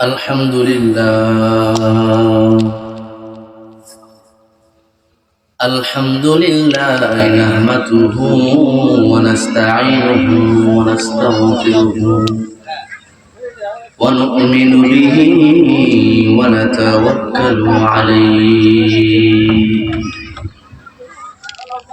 الحمد لله. الحمد لله نحمده ونستعينه ونستغفره ونؤمن به ونتوكل عليه.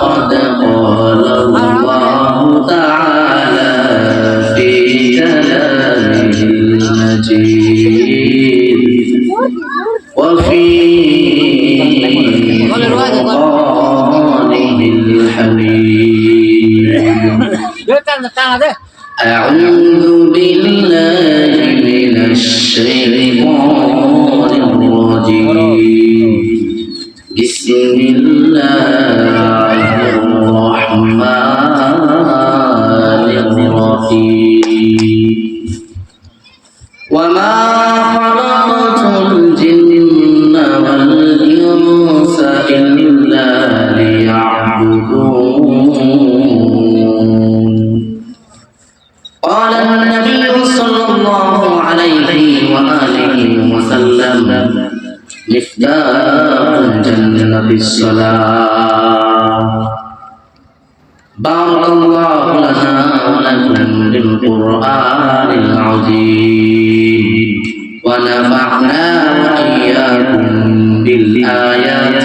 فقد قال الله تعالى في كلامه المجيد وفي قرآنه الحميد أعوذ بالله من الشيطان الرجيم وسلم مفتاح الجنة بالصلاة بارك الله لنا ولكم بالقرآن العظيم ونفعنا وإياكم بالآيات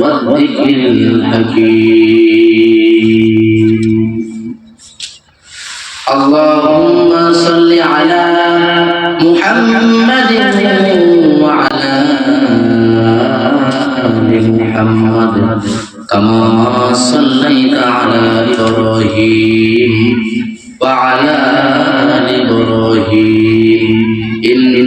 والذكر الحكيم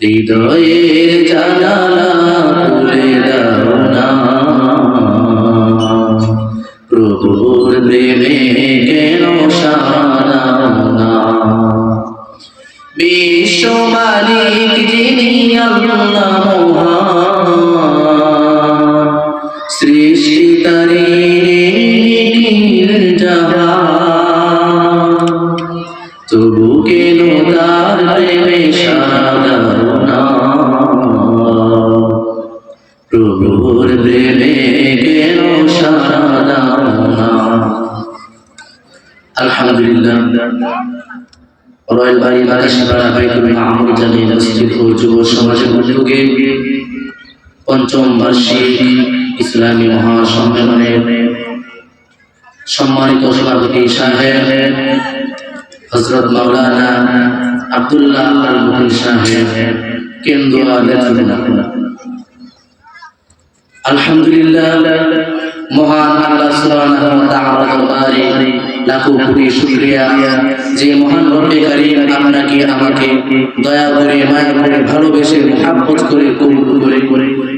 হৃদয়ের জানালা খুলে দাও না প্রভুর প্রেমে কেন না বিশ্ব মালিক যিনি আল্লাহ ইসলামী মহাসম্মেলনের সম্মানিত সভাপতি সাহেব হজরত মাওলানা আব্দুল্লাহ সাহেব আলহামদুলিল্লাহ আমাকে দয়া করে, মায়া করে, ভালোবেসে করে, কবুল করে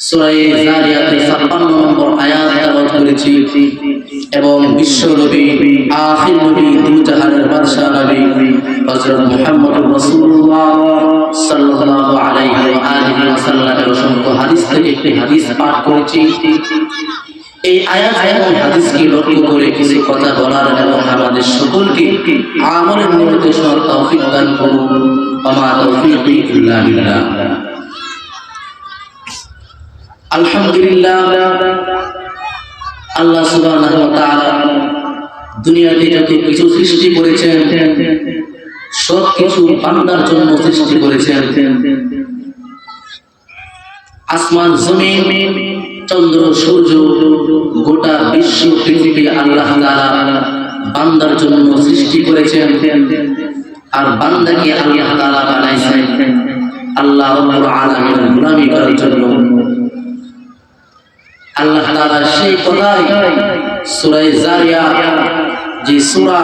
সূরা জারিয়াতে 56 নম্বর আয়াত তেলাওয়াত করেছি। এবং হাদিস থেকে করেছি। এই আয়াত এবং হাদিসকে লক্ষ্য করে এবং আমাদের সকলকে আমলের নিমিত্তে তৌফিক দান করুন। আমা তৌফিক ইল্লা বিল্লাহ। আলহামদুলিল্লাহ, আল্লাহ সুবহানাহু ওয়া তাআলা দুনিয়াতে যত কিছু সৃষ্টি করেছেন, সব কিছু বান্দার জন্য সৃষ্টি করেছেন। আসমান, জমিন, চন্দ্র, সূর্য, গোটা বিশ্ব পৃথিবী আল্লাহ বান্দার জন্য সৃষ্টি করেছেন। আর বান্দাকে আল্লাহ বানাইছেন আল্লাহ আলামিনের গোলামি করার জন্য। আল্লাহ তাআলা সেই কথাই সূরা জারিয়াত যে সূরা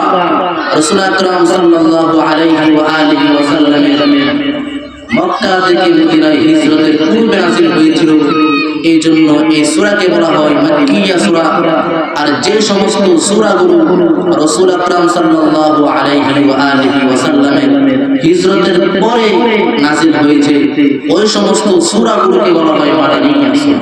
রাসূল আকরাম সাল্লাল্লাহু আলাইহি ওয়া আলিহি ওয়া সাল্লামের মক্কা থেকে মদিনায় হিজরতের পূর্বে নাযিল হয়েছিল। এই জন্য এই সূরাকে বলা হয় মাক্কিয়া সূরা। আর যে সমস্ত সূরাগুলো রাসূল আকরাম সাল্লাল্লাহু আলাইহি ওয়া আলিহি ওয়া সাল্লামের হিজরতের পরে নাযিল হয়েছে, ওই সমস্ত সূরাগুলোকে বলা হয় মাদানিয়া সূরা।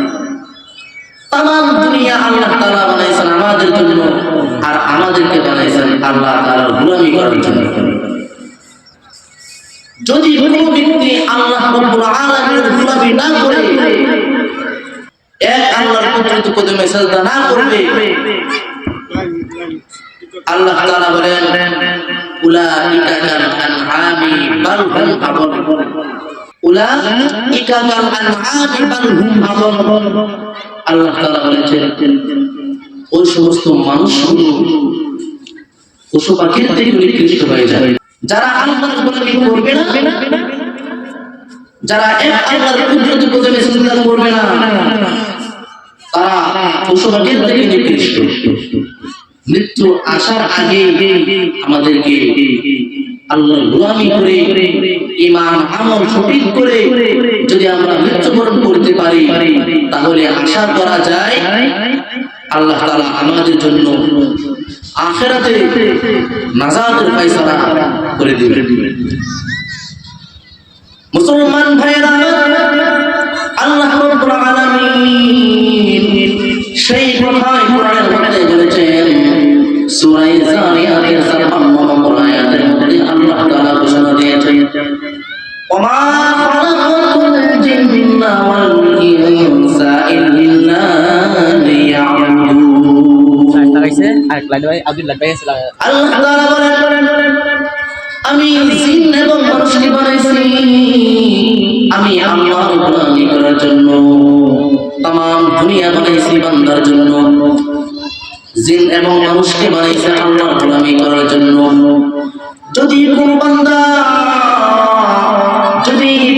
তাম দুনিয়া আল্লাহ তাআলা বানাইছেন আমাদের জন্য আর আমাদেরকে বানাইছেন আল্লাহ তাআলার গোলামি করার জন্য। যদি কোনো ব্যক্তি আল্লাহ আলামিনের গোলামি না করে, এক আল্লাহর কুদরত কদমে সাজদা না করবে, আল্লাহ তাআলা বলেন, উলাইকা কাল আনআমি বাল হুম আদল উলাইকা কাল আনআমি বাল হুম আদল আল্লাহ বলেছেন, ওই সমস্ত মানুষগুলো পশু পাখির থেকে নিকৃষ্ট হয়ে যায়। যারা আল্লাহর গোলামি করবে না, যারা এক আল্লাহর সিজদা করবে না, তারা পশু পাখির থেকে নিকৃষ্ট। মৃত্যু আসার আগে আমাদেরকে গোলামি করে ইমান আমল সঠিক করে যদি আমরা মৃত্যুবরণ করতে পারি, তাহলে আশা করা যায় আল্লাহ তাআলা আমাদের জন্য আখেরাতে নাজাতের ফয়সালা করে দিবেন। মুসলমান ভাইরা আল্লাহ সেই কথাই বলেছেন, সূরা জারিয়াতের আল্লাহ বলেন আমি জিন এবং মানুষকে বানাইছি। আমি গোলামি করার জন্য তাম দুনিয়া বানাইছি বান্দার জন্য। জিন এবং মানুষকে বানাইছে আল্লাহর গোলামি করার জন্য। যদি কোনো বান্দা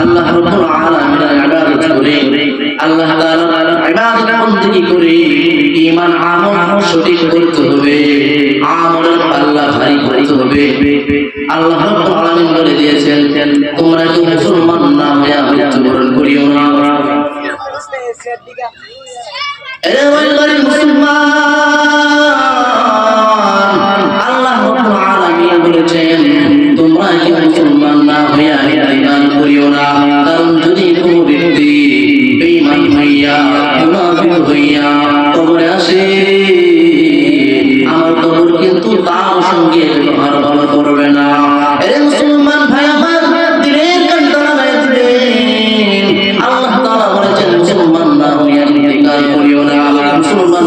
আল্লাহ রাব্বুল আলামিনের ইবাদত করে, আল্লাহ তাআলার ইবাদত বন্দেগী করে, ঈমান আমল সঠিক করতে হবে আমলের পাল্লা ভারী করতে হবে। আল্লাহ রাব্বুল আলামিন বলে দিয়েছেন, তোমরা কি মুসলমান না হয়ে মৃত্যুবরণ করিও না? এরে ওয়াইগারি মুসলমান, আল্লাহ রাব্বুল আলামিন বলেছেন, তোমরা কি মুসলমান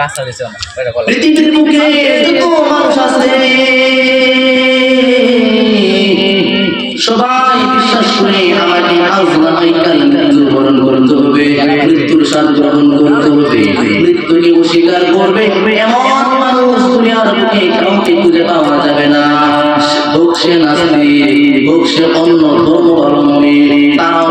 কাজটা দিছে না এটা বলে পৃথিবীর বুকে যত মানুষ আছে। সবাই বিশ্বাস করে আমাকে আল্লাহ মৃত্যুবরণ করতে হবে মৃত্যুর স্বাদ গ্রহণ করতে হবে মৃত্যুকে অস্বীকার করবে এমন মানুষ দুনিয়ার বুকে কাউকে খুঁজে পাওয়া যাবে না। হোক সে নাস্তিক হোক সে অন্য ধর্মাবলম্বী তারাও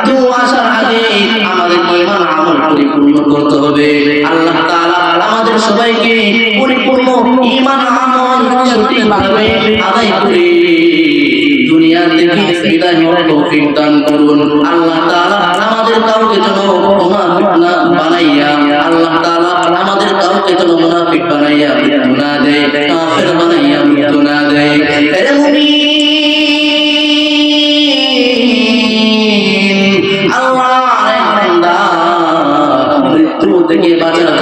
মৃত্যু আসার আগে আমাদের ঈমান আমল পরিপূর্ণ করতে হবে। আল্লাহ আমাদের সবাইকে পরিপূর্ণ ঈমান আমল সঠিকভাবে আদায় করে আল্লাহ তাআলা আমাদের কাউকে যেন বানাইয়া, আল্লাহ তাআলা না দেয় বানাইয়া মৃত্যু না দেয়। আল্লাহ মৃত্যু থেকে বাঁচার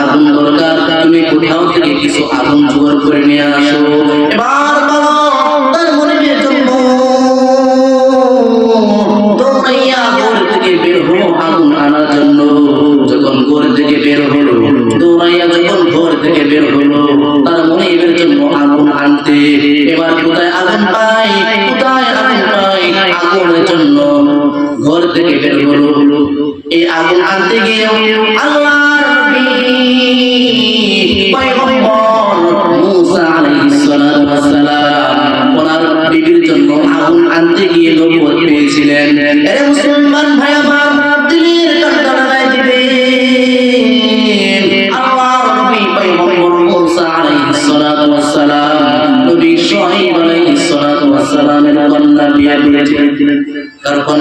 আগুন দরকার। তুমি কোথাও থেকে কিছু আগুন জোগাড় করে নিয়ে আসো। I'm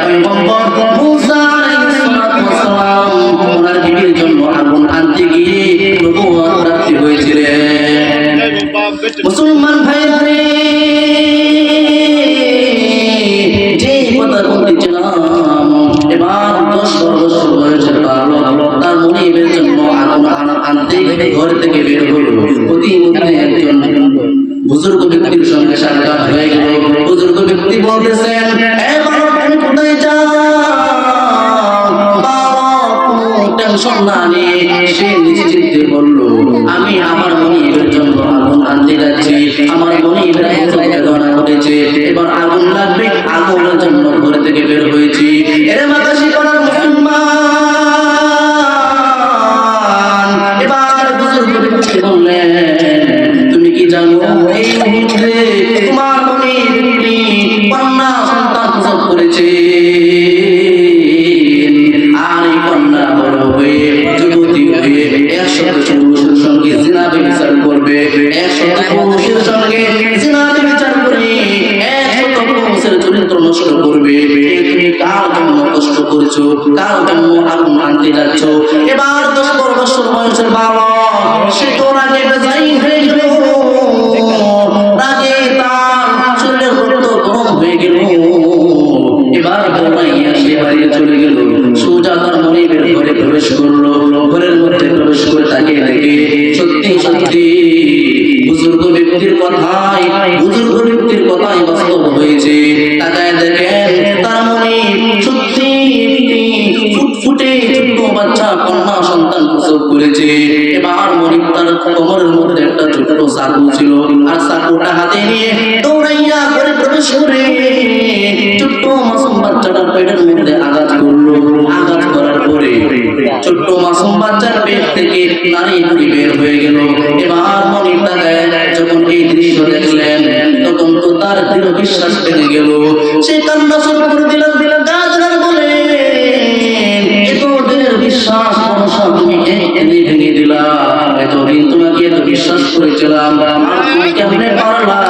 Yeah, I mean, one, নজর তুমি কি জানো এই মুহূর্তে তোমার মনে কন্যা সন্তান প্রসব করেছে আর এই কন্যা বড় হয়ে যুবতী হয়ে একসাথে পুরুষের সঙ্গে জিনাবে বিচার করবে একসাথে পুরুষের সঙ্গে জিনাবে বিচার করে একসাথে পুরুষের চরিত্র নষ্ট করবে তুমি কার জন্য কষ্ট করেছ? কার জন্য আগুন আনতে যাচ্ছ? হয়েছে। মনে সত্যি ফুটফুটে ছোট্ট বাচ্চা কন্যা সন্তান প্রসব করেছে। এবার তার কোমরের মধ্যে একটা ছিল। আর হাতে নিয়ে দৌড়াইয়া করে প্রবেশ করে ছোট্ট মাসুম বাচ্চাটার পেটের মধ্যে আঘাত করল। আঘাত করার পরে ছোট্ট মাসুম বাচ্চার পেট থেকে নারী বের হয়ে গেল। এবার মনিটা দেয় যখন এই দৃশ্য দেখলেন তার দৃঢ় বিশ্বাস ভেঙে গেল। সে কান্না শুরু করে দিলেন দিলেন গাছ বলে এত বিশ্বাস ভরসা তুমি এনে ভেঙে দিলা। এতদিন তোমাকে এত বিশ্বাস করেছিলাম তুমি কেমনে পারলা?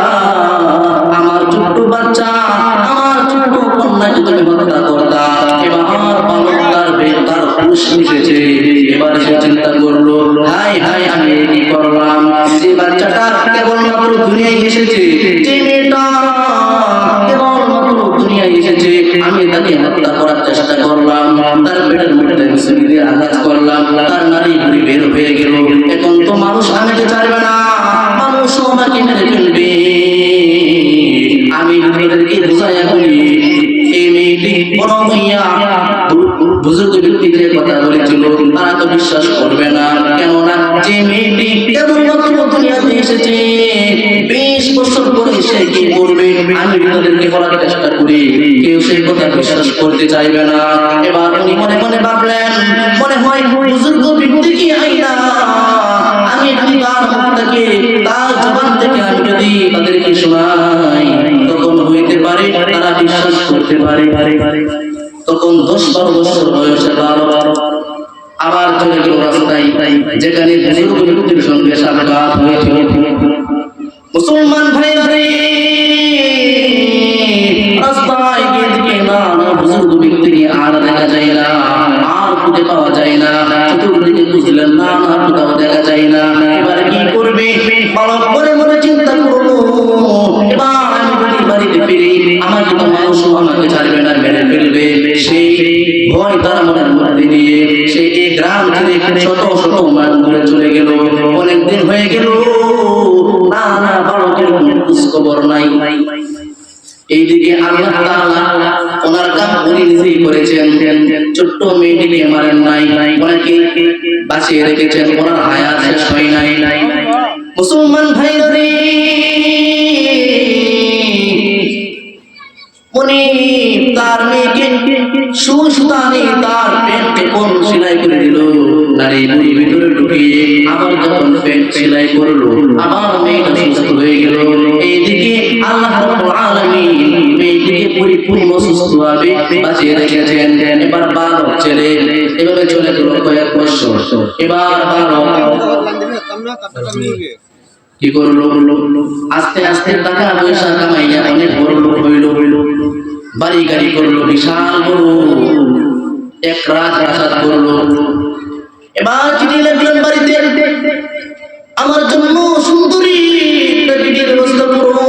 আমার ছোট্ট বাচ্চা, আমার ছোট্ট কন্যাকে তুমি হত্যা করতা এবার বালক তার বেদ তার হুশ মিশেছে। আমি তাদেরকে বলার চেষ্টা করি। কেউ সেই কথা বিশ্বাস করতে চাইবে না। এবার উনি মনে মনে ভাবলেন, মনে হয় বুজুর্গ ব্যক্তি কি আইনা আমি যদি তার মুখ তার জবান থেকে আমি যদি তাদেরকে শোনাই, তখন হইতে পারে তারা বিশ্বাস করতে পারে। তখন দশ বারো বছর বয়সে বারো আবার চলে গেল রাস্তায়, যেখানে সঙ্গে সাক্ষাৎ হয়েছিল। ভয় তার মনের মধ্যে নিয়ে সে এই গ্রাম ছেড়ে শত শত মান ঘুরে চলে গেল। অনেকদিন হয়ে গেল। না বালকের খোঁজ খবর নাই। এইদিকে আল্লাহ তাআলা ওনার কাম উনি নিজেই করেছেন। ছোট্ট মেয়েটিকে মারেন নাই। ওনাকে বাঁচিয়ে রেখেছেন। ওনার হায়াত শেষ হয় নাই। মুসলমান ভাই উনি তার মেয়েকে সুস্থানে তার পেটকে কোন সেলাই করে দিল? নারী বুড়ি ভিতরে ঢুকিয়ে আবার যখন পেট সেলাই করল। আবার মেয়েটা সুস্থ হয়ে গেল। এইদিকে আল্লাহ রাব্বুল আলামিন পরিপূর্ণ সুস্থভাবে বাঁচিয়ে রেখেছেন। এবার বালক ছেলে, এভাবে চলে গেল কয়েক বছর। এবার বালক কি করল? আস্তে আস্তে টাকা পয়সা কামাইয়া অনেক বড় লোক হইল হইল। বাড়ি গাড়ি করল, বিশাল বড়। এক রাত প্রাসাদ করল। এবার চিঠি বাড়িতে, আমার জন্য সুন্দরী বিয়ের ব্যবস্থা করো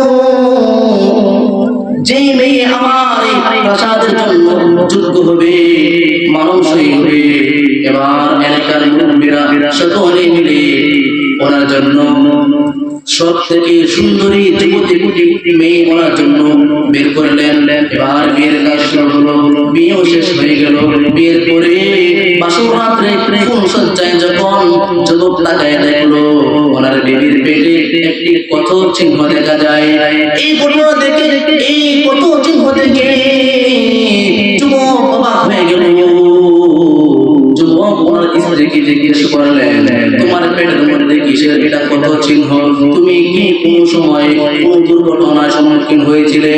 যেই মেয়ে আমার এই প্রাসাদের জন্য যোগ্য হবে মানুষই হবে, এবার এলাকার মুরব্বীরা মিলে ওনার জন্য সব থেকে সুন্দরী যুবতী মেয়ে ওনার জন্য বের করলেন। কঠোর চিহ্ন দেখা যায়। এই ঘটনা দেখে এই কঠোর চিহ্ন দেখে যুবক হয়ে গেল। তোমার পেটের এটা কত চিহ্ন। তুমি কি কোন সময় কোন দুর্ঘটনার সম্মুখীন হয়েছিলে?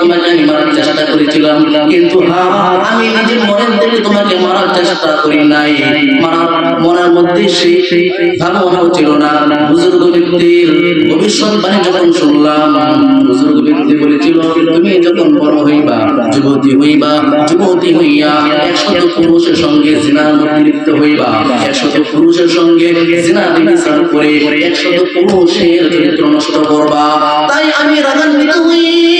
তোমাকে মারার চেষ্টা করেছিলাম। কিন্তু আমি নিজের মনের থেকে তোমাকে মারার চেষ্টা করি নাই। মারার মনের মধ্যে সেই ভাবনাও ছিল না। বুজুর্গ ব্যক্তির ভবিষ্যৎবাণী যখন শুনলাম, বুজুর্গ ব্যক্তি বলেছিল, তুমি যখন বড় হইবা, যুবতী হইবা, যুবতী হইয়া একশত পুরুষের সঙ্গে জিনার মধ্যে লিপ্ত হইবা একশত পুরুষের সঙ্গে জিনা বিচার করে একশত পুরুষের চরিত্র নষ্ট করবা। তাই আমি রাগান্বিত হই।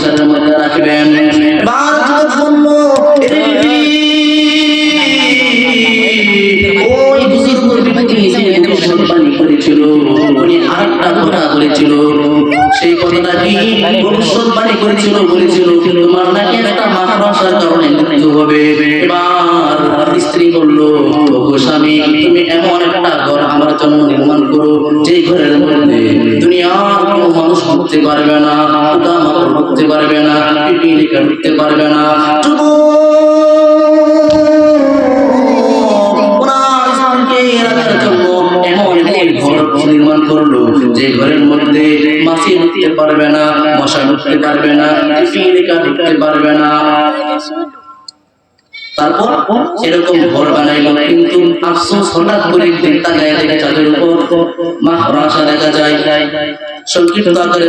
ঢুকতে পারবে না ঢুকতে পারবে না ঢুকতে পারবে না। নির্মাণ করল, যে ঘরের মধ্যে মাছি ঢুকতে পারবে না, মশা ঢুকতে পারবে না, পিপিলিকা পারবে না। তারপর এরকম ঘর বানাইলো আফসোস হঠাৎ করে তাকায় দেখে চাঁদের উপর মাহরাসা দেখা যায়। সংক্ষিপ্ত আকারে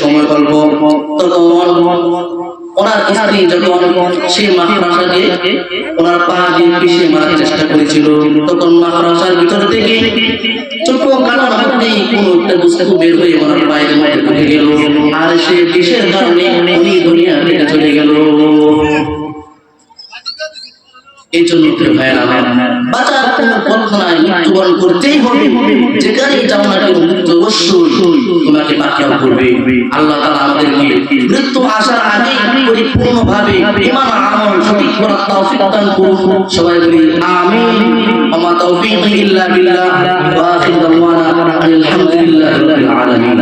সময় গল্প, তখন ওনার স্ত্রী যখন সেই ওনার পা দিয়ে পিষে মারার চেষ্টা করেছিল, তখন মাহরাসার ভিতর থেকে একটা বস্তু বের হয়ে ওনার পায়ের মধ্যে ঢুকে গেল। আর সে বিষের কারণে উনি দুনিয়া থেকে চলে গেল। এই জন্য বাঁচার পথ নাই, মৃত্যুবরণ করতেই হবে। যেখানেই যাও না কেন মৃত্যু অবশ্যই তোমাকে করবে আল্লাহ তাআলা আমাদেরকে মৃত্যু আসার আগে তৌফিক সবাই ইল্লা বিল্লাহ। ওয়া দাওয়ানা আলহামদুলিল্লাহি রাব্বিল আলামিন।